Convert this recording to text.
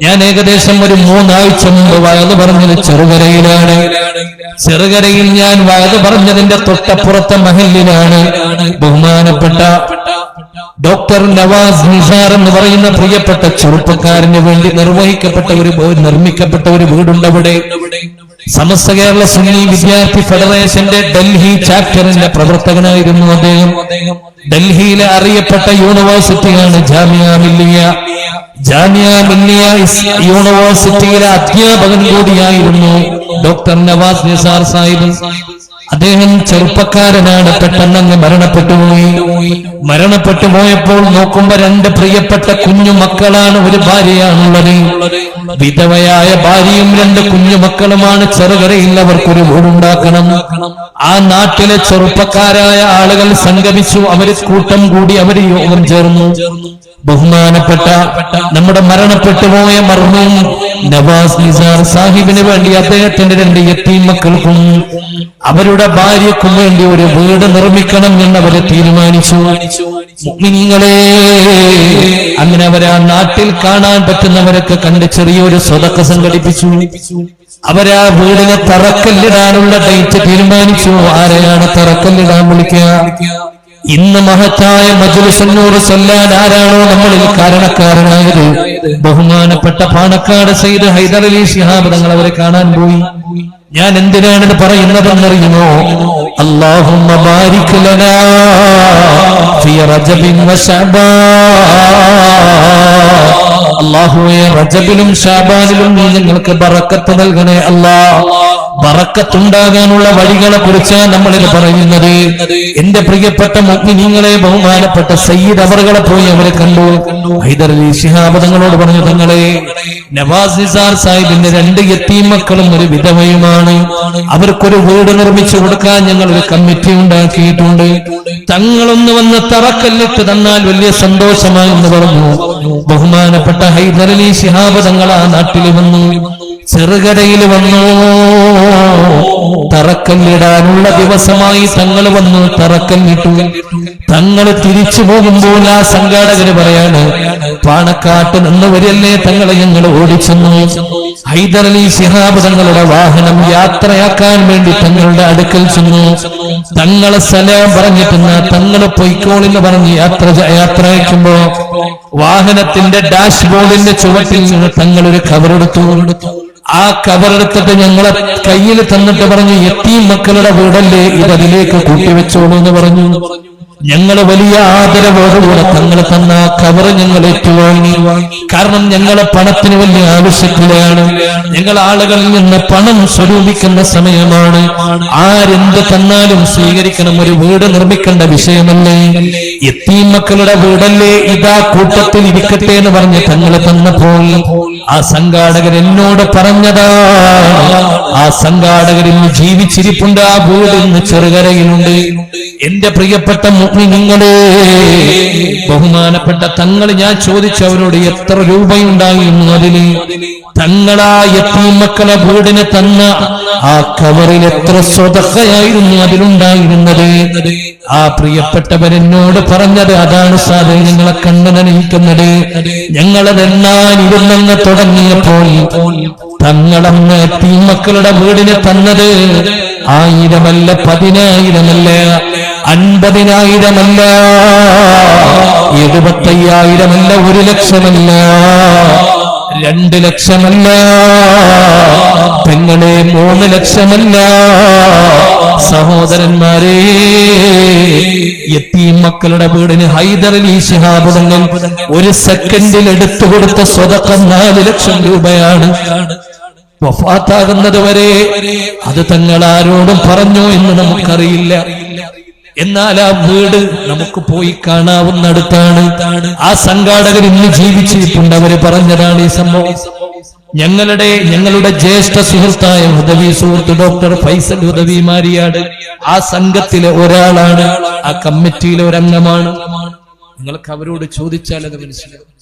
ഞാൻ ഏകദേശം ഒരു മൂന്നാഴ്ച മുമ്പ് വയത് പറഞ്ഞത് ചെറുകരയിലാണ്. ചെറുകരയിൽ ഞാൻ വയത് പറഞ്ഞതിന്റെ തൊട്ടപ്പുറത്തെ മഹലിലാണ്. ബഹുമാനപ്പെട്ട ഡോക്ടർ നവാസ് നിസാർ എന്ന് പറയുന്ന പ്രിയപ്പെട്ട ചെറുപ്പക്കാരന് വേണ്ടി നിർവഹിക്കപ്പെട്ട ഒരു നിർമ്മിക്കപ്പെട്ട ഒരു വീടുണ്ടവിടെ സമസ്ത കേരള സുന്നി വിദ്യാർത്ഥി ഫെഡറേഷന്റെ ഡൽഹി ചാപ്റ്ററിന്റെ പ്രവർത്തകനായിരുന്നു അദ്ദേഹം. ഡൽഹിയിലെ അറിയപ്പെട്ട യൂണിവേഴ്സിറ്റിയാണ് ജാമിയ മില്ലിയ. ജാമിയ മില്ലിയ യൂണിവേഴ്സിറ്റിയിലെ അധ്യാപകൻ കൂടിയായിരുന്നു ഡോക്ടർ നവാസ് നിസാർ സാഹിബ്. അദ്ദേഹം ചെറുപ്പക്കാരനാണ് പെട്ടെന്ന് അങ്ങ് മരണപ്പെട്ടു പോയി. മരണപ്പെട്ടു പോയപ്പോൾ നോക്കുമ്പോ രണ്ട് പ്രിയപ്പെട്ട കുഞ്ഞു മക്കളാണ് ഒരു ഭാര്യയാണുള്ളത്. വിധവയായ ഭാര്യയും രണ്ട് കുഞ്ഞു മക്കളുമാണ് ചെറുകരയിൽ അവർക്കൊരു വീടുണ്ടാക്കണം. ആ നാട്ടിലെ ചെറുപ്പക്കാരായ ആളുകൾ സംഗമിച്ചു. അവർ കൂട്ടം കൂടി അവർ യോഗം ചേർന്നു. ബഹുമാനപ്പെട്ട നമ്മുടെ മരണപ്പെട്ടു പോയ നവാസ് നിസാർ സാഹിബിന് വേണ്ടി അദ്ദേഹത്തിന്റെ രണ്ട് എത്തീം മക്കൾക്കും അവരുടെ ഭാര്യക്കും വേണ്ടി ഒരു വീട് നിർമ്മിക്കണം എന്നവരെ തീരുമാനിച്ചു. മുഅ്മിനീങ്ങളെ അങ്ങനെ അവരെ ആ നാട്ടിൽ കാണാൻ പറ്റുന്നവരൊക്കെ കണ്ട് ചെറിയൊരു സ്വതക്ക സംഘടിപ്പിച്ചു. അവരാ വീടിനെ തറക്കല്ലിടാനുള്ള ഡേറ്റ് തീരുമാനിച്ചു. ആരെയാണ് തറക്കല്ലിടാൻ വിളിക്കുക? ഇന്ന് മഹത്തായ മജുലിസന്നൂർ സല്ലാൻ ആരാണോ നമ്മളിൽ കാരണക്കാരനായത്? ബഹുമാനപ്പെട്ട പാണക്കാട് സയ്യിദ് ഹൈദർ അലി ശിഹാബ് തങ്ങൾ അവരെ കാണാൻ പോയി. ഞാൻ എന്തിനാണ് പറയുന്നതെന്നറിയുമോ? അള്ളാഹുമ്മ ബാരിക് ലനാ ഫി റജബിൻ വശഅബാൻ അള്ളാഹുവെ റജബിലും ഷാബാനിലും നീ ഞങ്ങൾക്ക് ബറക്കത്ത് നൽകണേ അല്ലാ ബറക്കത്തുണ്ടാകാനുള്ള വഴികളെ കുറിച്ചാണ് നമ്മളിത് പറയുന്നത്. എന്റെ പ്രിയപ്പെട്ട നിങ്ങളെ ബഹുമാനപ്പെട്ട സയ്യിദ് അവറുകളെ പോയി അവരെ കണ്ടു. ഹൈദർ അലി ശിഹാബ് പറഞ്ഞു തങ്ങളെ നവാസ് നിസാർ സാഹിബിന്റെ രണ്ട് എത്തീം മക്കളും ഒരു വിധവയുമാണ്. അവർക്കൊരു വീട് നിർമ്മിച്ചു കൊടുക്കാൻ ഞങ്ങൾ ഒരു കമ്മിറ്റി ഉണ്ടാക്കിയിട്ടുണ്ട്. തങ്ങളൊന്ന് വന്ന് തറക്കല്ലിട്ട് തന്നാൽ വലിയ സന്തോഷമായി എന്ന് പറഞ്ഞു. ബഹുമാനപ്പെട്ട ഹൈദർ അലി ശിഹാബ് തങ്ങൾ ആ നാട്ടിൽ വന്നു. ചെറുകരയിൽ വന്നു. തറക്കല്ലിടാനുള്ള ദിവസമായി തങ്ങൾ വന്നു തറക്കല്ലിട്ടു. തങ്ങൾ തിരിച്ചു പോകുമ്പോൾ ആ സംഘാടകര് പറയാണ് പാണക്കാട്ട് നിന്നവരല്ലേ തങ്ങളെ ഞങ്ങൾ ഓടിച്ചെന്നു? ഹൈദരലി ശിഹാബ് തങ്ങളുടെ വാഹനം യാത്രയാക്കാൻ വേണ്ടി തങ്ങളുടെ അടുക്കൽ ചെന്നു. തങ്ങളെ സലാം പറഞ്ഞിട്ടെന്ന് തങ്ങളെ പൊയ്ക്കോളിന്ന് പറഞ്ഞ് യാത്ര യാത്ര അയക്കുമ്പോ വാഹനത്തിന്റെ ഡാഷ്ബോർഡിന്റെ ചുവട്ടിൽ നിന്ന് തങ്ങളൊരു കവറെടുത്തു കവറെടുത്തു. ആ കബറെടുത്തിട്ട് ഞങ്ങളെ കയ്യിൽ തന്നിട്ട് പറഞ്ഞു എത്തി മക്കളുടെ വീടല്ലേ ഇതതിലേക്ക് കൂട്ടിവെച്ചോളൂ എന്ന് പറഞ്ഞു. ഞങ്ങൾ വലിയ ആദരവോടുകൂടെ തങ്ങൾ തന്ന ആ കവറ് ഞങ്ങൾ ഏറ്റുവാങ്ങി. കാരണം ഞങ്ങളെ പണത്തിന് വലിയ ആവശ്യത്തിലാണ്. ഞങ്ങൾ ആളുകളിൽ നിന്ന് പണം സ്വരൂപിക്കുന്ന സമയമാണ്. ആരെന്ത് തന്നാലും സ്വീകരിക്കണം ഒരു വീട് നിർമ്മിക്കേണ്ട വിഷയമല്ലേ? എത്തീ മക്കളുടെ വീടല്ലേ ഇതാ കൂട്ടത്തിൽ ഇരിക്കട്ടെ എന്ന് പറഞ്ഞ് തങ്ങൾ തന്നപ്പോൾ ആ സംഘാടകൻ എന്നോട് പറഞ്ഞതാ. ആ സംഘാടകരിൽ ജീവിച്ചിരിപ്പുണ്ട്. ആ വീട് ചെറുകരയിലുണ്ട്. എന്റെ പ്രിയപ്പെട്ട മുഗ്നിങ്ങളെ ബഹുമാനപ്പെട്ട തങ്ങൾ ഞാൻ ചോദിച്ചു അവരോട് എത്ര രൂപയുണ്ടായിരുന്നു അതിന് തങ്ങളാ എത്തി മക്കളെ വീടിന് തന്ന ആ കവറിൽ എത്ര സ്വതക്കയായിരുന്നു അതിലുണ്ടായിരുന്നത്? ആ പ്രിയപ്പെട്ടവരെന്നോട് പറഞ്ഞത് അതാണ് സാധേ ഞങ്ങളെ കണ്ണു നനയിക്കുന്നത് തുടങ്ങിയപ്പോൾ തങ്ങളന്ന് തീമക്കളുടെ വീടിന് തന്നത് ആയിരമല്ല പതിനായിരമല്ല അൻപതിനായിരമല്ല എഴുപത്തയ്യായിരമല്ല ഒരു ലക്ഷമല്ല. രണ്ട് ലക്ഷമല്ല. പെങ്ങളെ മൂന്ന് ലക്ഷമല്ല. സഹോദരന്മാരെ എത്തി മക്കളുടെ വീടിന് ഹൈദർ അലി ശിഹാബ് തങ്ങൾ ഒരു സെക്കൻഡിൽ എടുത്തു കൊടുത്ത സ്വതക്കം നാല് ലക്ഷം രൂപയാണ്. വഫാത്താകുന്നത് വരെ അത് തങ്ങൾ ആരോടും പറഞ്ഞു എന്ന് നമുക്കറിയില്ല. എന്നാൽ ആ വീട് നമുക്ക് പോയി കാണാവുന്നടുത്താണ്. ആ സംഘാടകർ ഇന്ന് ജീവിച്ചിട്ടുണ്ട്. അവർ പറഞ്ഞതാണ് ഈ സംഭവം. ഞങ്ങളുടെ ഞങ്ങളുടെ ജ്യേഷ്ഠ സുഹൃത്തായ ഹുദവി സുഹൃത്ത് ഡോക്ടർ ഫൈസൽ ഹുദവി മാരിയാട് ആ സംഘത്തിലെ ഒരാളാണ്. ആ കമ്മിറ്റിയിലെ ഒരംഗമാണ്. നിങ്ങൾക്ക് അവരോട് ചോദിച്ചാൽ അത് മനസ്സിലാവും.